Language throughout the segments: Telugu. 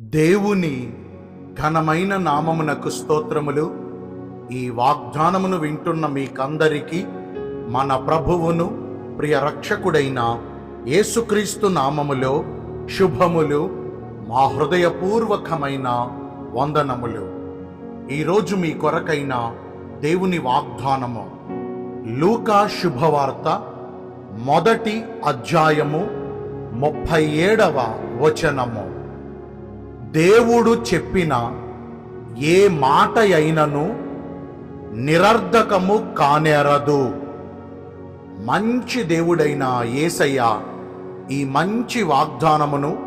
దేవుని ఘనమైన నామమునకు స్తోత్రములు. ఈ వాగ్దానమును వింటున్న మీకందరికీ మన ప్రభువును ప్రియ రక్షకుడైన యేసుక్రీస్తు నామములో శుభములు మా హృదయపూర్వకమైన వందనములు. ఈరోజు మీ కొరకైన దేవుని వాగ్దానము. లూకా శుభవార్త మొదటి అధ్యాయము ముప్పై ఏడవ వచనము. దేవుడు చెప్పిన ఏ మాట అయినను నిరర్ధకము కానేరదు. మంచి దేవుడైన యేసయ్య ఈ మంచి వాగ్దానమును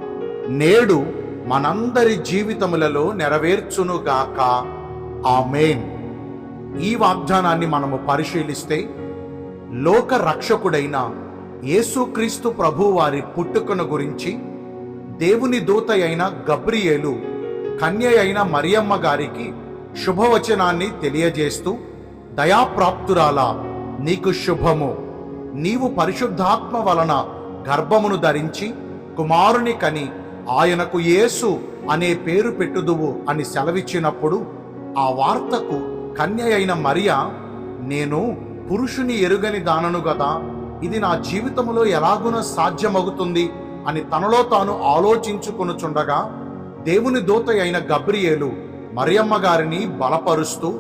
నేడు మనందరి జీవితములలో నెరవేర్చునుగాక ఆమెన్. ఈ వాగ్దానాన్ని మనము పరిశీలిస్తే లోక రక్షకుడైన యేసుక్రీస్తు ప్రభువారి పుట్టుకను గురించి దేవుని దూత అయిన గబ్రియేలు కన్య అయిన మరియమ్మ గారికి శుభవచనాన్ని తెలియజేస్తూ దయాప్రాప్తురాల నీకు శుభము. నీవు పరిశుద్ధాత్మ వలన గర్భమును ధరించి కుమారుని కని ఆయనకు యేసు అనే పేరు పెట్టుదువు అని సెలవిచ్చినప్పుడు ఆ వార్తకు కన్య అయిన మరియా నేను పురుషుని ఎరుగని దానను గదా ఇది నా జీవితంలో ఎలాగున సాధ్యమగుతుంది? అని తనలో తాను ఆలోచించుకొనుచుండగా దేవుని దూత అయిన గబ్రియేలు మరియమ్మ గారిని బలపరుస్తూ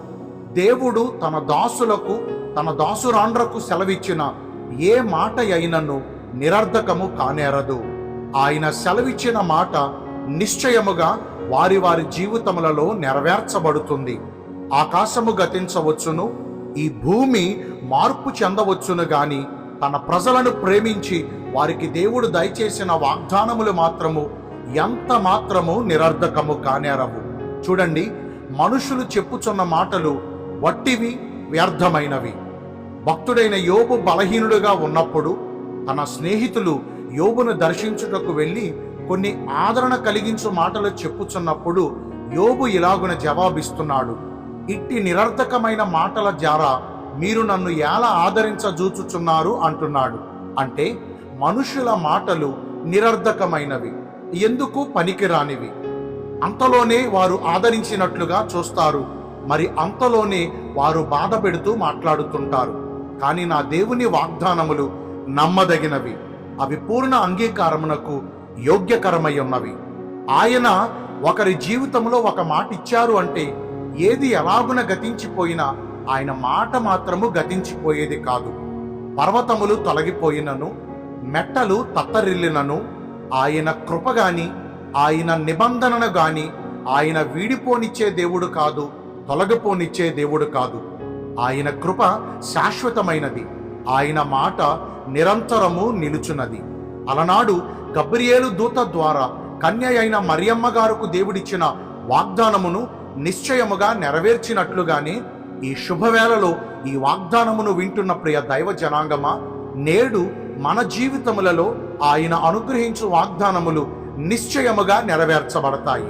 దేవుడు తన దాసులకు తన దాసురాండ్రకు సెలవిచ్చిన ఏ మాట అయినను నిరర్ధకము కానేరదు. ఆయన సెలవిచ్చిన మాట నిశ్చయముగా వారి వారి జీవితములలో నెరవేర్చబడుతుంది. ఆకాశము గతించవచ్చును ఈ భూమి మార్పు చెందవచ్చును గాని తన ప్రజలను ప్రేమించి వారికి దేవుడు దయచేసిన వాగ్దానములు మాత్రము ఎంత మాత్రము నిరర్ధకము కానేరవు. చూడండి మనుషులు చెప్పుచున్న మాటలు వట్టివి వ్యర్థమైనవి. భక్తుడైన యోబు బలహీనుడుగా ఉన్నప్పుడు తన స్నేహితులు యోబును దర్శించుటకు వెళ్ళి కొన్ని ఆదరణ కలిగించు మాటలు చెప్పుచున్నప్పుడు యోబు ఇలాగున జవాబిస్తున్నాడు. ఇట్టి నిరర్థకమైన మాటల ద్వారా మీరు నన్ను ఎలా ఆదరించజూచుచున్నారు అంటున్నాడు. అంటే మనుషుల మాటలు నిరర్ధకమైనవి ఎందుకు పనికిరానివి? అంతలోనే వారు ఆదరించినట్లుగా చూస్తారు. మరి అంతలోనే వారు బాధ పెడుతూ మాట్లాడుతుంటారు. కానీ నా దేవుని వాగ్దానములు నమ్మదగినవి. అవి పూర్ణ అంగీకారమునకు యోగ్యకరమై ఉన్నవి ఆయన ఒకరి జీవితంలో ఒక మాట ఇచ్చారు అంటే ఏది ఎలాగున గతించిపోయినా ఆయన మాట మాత్రము గతించిపోయేది కాదు. పర్వతములు తొలగిపోయినను మెట్టలు తత్తరిల్లినను ఆయన కృప గాని ఆయన నిబంధనను గాని ఆయన వీడిపోనిచ్చే దేవుడు కాదు తొలగిపోనిచ్చే దేవుడు కాదు. ఆయన కృప శాశ్వతమైనది. ఆయన మాట నిరంతరము నిలుచున్నది. అలనాడు గబ్రియేలు దూత ద్వారా కన్య అయిన మరియమ్మ గారుకు దేవుడిచ్చిన వాగ్దానమును నిశ్చయముగా నెరవేర్చినట్లుగానే ఈ శుభవేళలో ఈ వాగ్దానమును వింటున్న ప్రియ దైవ జనాంగమా నేడు మన జీవితములలో ఆయన అనుగ్రహించు వాగ్దానములు నిశ్చయముగా నెరవేర్చబడతాయి.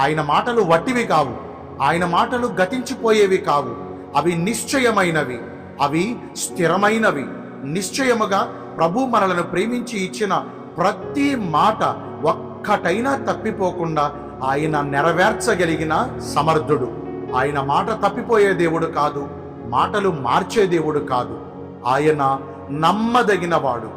ఆయన మాటలు వట్టివి కావు ఆయన మాటలు గతించిపోయేవి కావు అవి నిశ్చయమైనవి అవి స్థిరమైనవి. నిశ్చయముగా ప్రభు మనలను ప్రేమించి ఇచ్చిన ప్రతి మాట ఒక్కటైనా తప్పిపోకుండా ఆయన నెరవేర్చగలిగిన సమర్థుడు. ఆయన మాట తప్పిపోయే దేవుడు కాదు మాటలు మార్చే దేవుడు కాదు. ఆయన నమ్మదగినవాడు.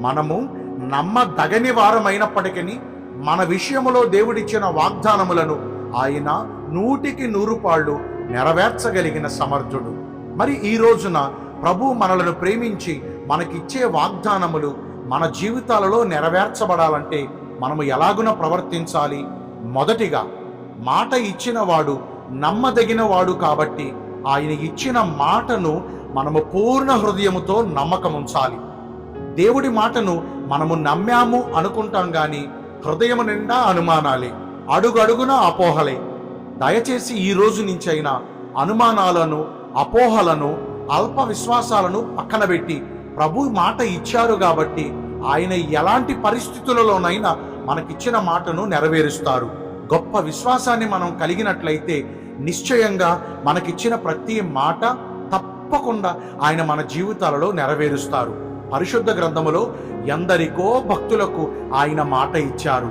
మనము నమ్మదగని వారమైనప్పటికీ మన విషయములో దేవుడిచ్చిన వాగ్దానములను ఆయన నూటికి నూరు పాళ్ళు నెరవేర్చగలిగిన సమర్థుడు. మరి ఈ రోజున ప్రభు మనలను ప్రేమించి మనకిచ్చే వాగ్దానములు మన జీవితాలలో నెరవేర్చబడాలంటే మనము ఎలాగున ప్రవర్తించాలి? మొదటిగా మాట ఇచ్చిన వాడు నమ్మదగిన వాడు కాబట్టి ఆయన ఇచ్చిన మాటను మనము పూర్ణ హృదయముతో నమ్మకం ఉంచాలి దేవుడి మాటను మనము నమ్మాము అనుకుంటాం గాని హృదయము నిండా అనుమానాలే అడుగడుగున అపోహలే. దయచేసి ఈ రోజు నుంచైనా అనుమానాలను అపోహలను అల్ప విశ్వాసాలను పక్కన పెట్టి ప్రభు మాట ఇచ్చారు కాబట్టి ఆయన ఎలాంటి పరిస్థితులలోనైనా మనకిచ్చిన మాటను నెరవేరుస్తారు. గొప్ప విశ్వాసాన్ని మనం కలిగినట్లయితే నిశ్చయంగా మనకిచ్చిన ప్రతి మాట తప్పకుండా ఆయన మన జీవితాలలో నెరవేరుస్తారు. పరిశుద్ధ గ్రంథములో ఎందరికో భక్తులకు ఆయన మాట ఇచ్చారు.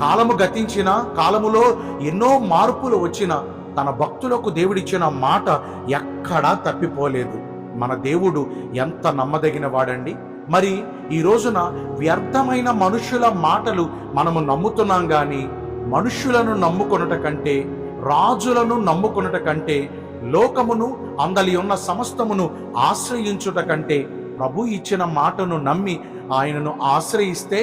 కాలము గతించిన కాలములో ఎన్నో మార్పులు వచ్చిన తన భక్తులకు దేవుడిచ్చిన మాట ఎక్కడా తప్పిపోలేదు. మన దేవుడు ఎంత నమ్మదగిన వాడండి మరి ఈ రోజున వ్యర్థమైన మనుషుల మాటలు మనము నమ్ముతున్నాం కానీ మనుష్యులను నమ్ముకొనుట కంటే రాజులను నమ్ముకొనుట కంటే లోకమును అందలి ఉన్న సమస్తమును ఆశ్రయించుట కంటే ప్రభు ఇచ్చిన మాటను నమ్మి ఆయనను ఆశ్రయిస్తే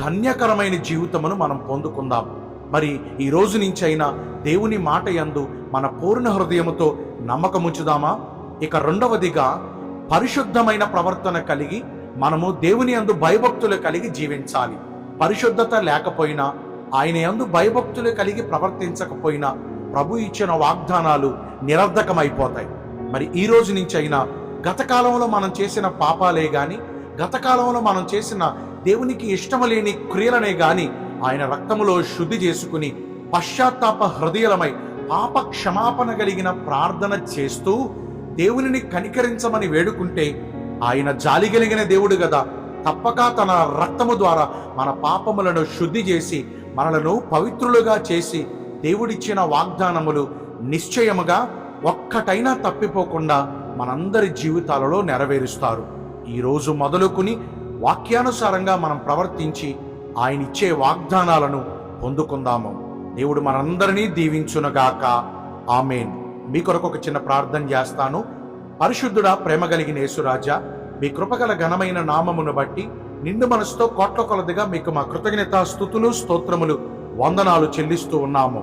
ధన్యకరమైన జీవితమును మనం పొందుకుందాం. మరి ఈ రోజు నుంచి అయినా దేవుని మాట యందు మన పూర్ణ హృదయముతో నమ్మకముంచుదామా? ఇక రెండవదిగా పరిశుద్ధమైన ప్రవర్తన కలిగి మనము దేవుని యందు భయభక్తులు కలిగి జీవించాలి. పరిశుద్ధత లేకపోయినా ఆయన ఎందు భయభక్తులు కలిగి ప్రవర్తించకపోయినా ప్రభు ఇచ్చిన వాగ్దానాలు నిరర్ధకమైపోతాయి. మరి ఈ రోజు నుంచి అయినా గతకాలంలో మనం చేసిన పాపాలే గాని గతకాలంలో మనం చేసిన దేవునికి ఇష్టము లేని క్రియలనే గాని ఆయన రక్తములో శుద్ధి చేసుకుని పశ్చాత్తాప హృదయలమై పాప క్షమాపణ కలిగిన ప్రార్థన చేస్తూ దేవునిని కనికరించమని వేడుకుంటే ఆయన జాలి కలిగిన దేవుడు కదా తప్పక తన రక్తము ద్వారా మన పాపములను శుద్ధి చేసి మనలను పవిత్రులుగా చేసి దేవుడిచ్చిన వాగ్దానములు నిశ్చయముగా ఒక్కటైనా తప్పిపోకుండా మనందరి జీవితాలలో నెరవేరుస్తారు. ఈరోజు మొదలుకుని వాక్యానుసారంగా మనం ప్రవర్తించి ఆయన ఇచ్చే వాగ్దానాలను పొందుకుందాము. దేవుడు మనందరినీ దీవించునగాక. ఆమెన్. మీ కొరకు ఒక చిన్న ప్రార్థన చేస్తాను. పరిశుద్ధుడా ప్రేమ కలిగిన యేసురాజా మీ కృపగల ఘనమైన నామమును బట్టి నిండు మనసుతో కోట్ల కొలదిగా మీకు మా కృతజ్ఞత స్థుతులు స్తోత్రములు వందనాలు చెల్లిస్తూ ఉన్నాము.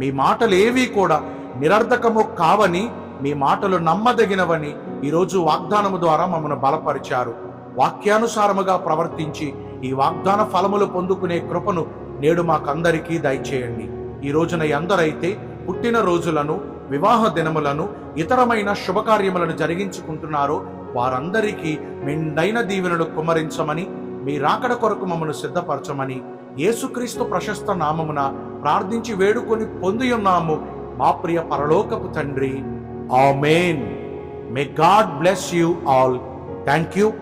మీ మాటలు ఏవీ కూడా నిరర్ధకము కావని మీ మాటలు నమ్మదగినవని ఈరోజు వాగ్దానము ద్వారా మమ్మను బలపరిచారు. వాక్యానుసారముగా ప్రవర్తించి ఈ వాగ్దాన ఫలములు పొందుకునే కృపను నేడు మాకందరికీ దయచేయండి. ఈ రోజున ఎందరైతే పుట్టిన రోజులను వివాహ దినములను ఇతరమైన శుభకార్యములను జరిగించుకుంటున్నారో వారందరికీ మెండైన దీవెనలు కుమ్మరించమని మీ రాకడ కొరకు మమ్మను సిద్ధపరచమని యేసుక్రీస్తు ప్రశస్త నామమున ప్రార్థించి వేడుకొని పొందియున్నాము మా ప్రియ పరలోకపు తండ్రి. Amen. May God bless you all. Thank you